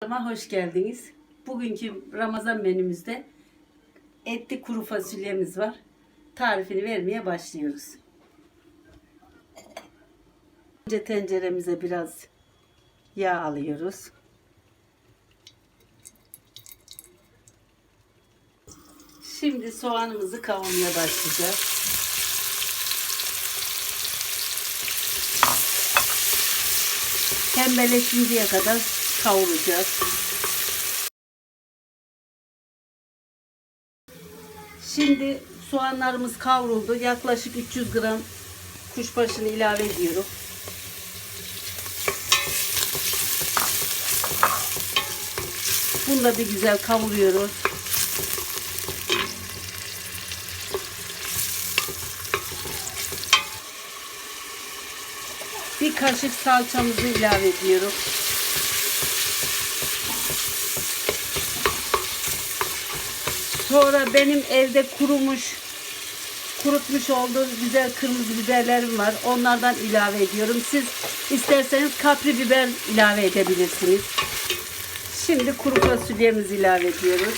Kanalıma hoş geldiniz. Bugünkü Ramazan menümüzde etli kuru fasulyemiz var. Tarifini vermeye başlıyoruz. Önce tenceremize biraz yağ alıyoruz. Şimdi soğanımızı kavurmaya başlayacağız. Pembeleşinceye kadar kavuracağız. Şimdi soğanlarımız kavruldu. Yaklaşık 300 gram kuşbaşını ilave ediyorum. Bunu da bir güzel kavuruyoruz. Bir kaşık salçamızı ilave ediyorum. Sonra benim evde kurumuş, kurutmuş olduğum güzel kırmızı biberlerim var. Onlardan ilave ediyorum. Siz isterseniz kapri biber ilave edebilirsiniz. Şimdi kuru fasulyemizi ilave ediyoruz.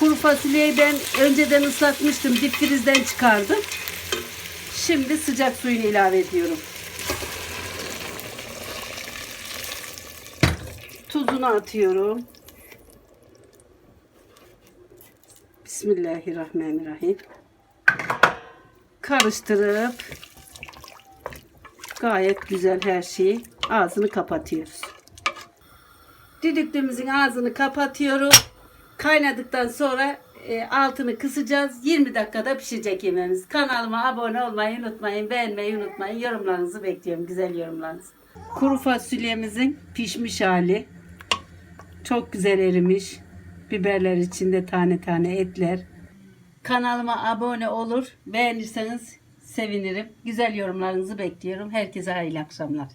Kuru fasulyeyi ben önceden ıslatmıştım. Dip frizden çıkardım. Şimdi sıcak suyunu ilave ediyorum. Tuzunu atıyorum. Bismillahirrahmanirrahim. Karıştırıp gayet güzel her şeyi ağzını kapatıyoruz. Düdüklüğümüzün ağzını kapatıyoruz. Kaynadıktan sonra e, altını kısacağız. 20 dakikada pişecek yemeğimiz. Kanalıma abone olmayı unutmayın. Beğenmeyi unutmayın. Yorumlarınızı bekliyorum. Güzel yorumlarınızı. Kuru fasulyemizin pişmiş hali. Çok güzel erimiş. Biberler içinde tane tane etler. Kanalıma abone olur. Beğenirseniz sevinirim. Güzel yorumlarınızı bekliyorum. Herkese hayırlı akşamlar.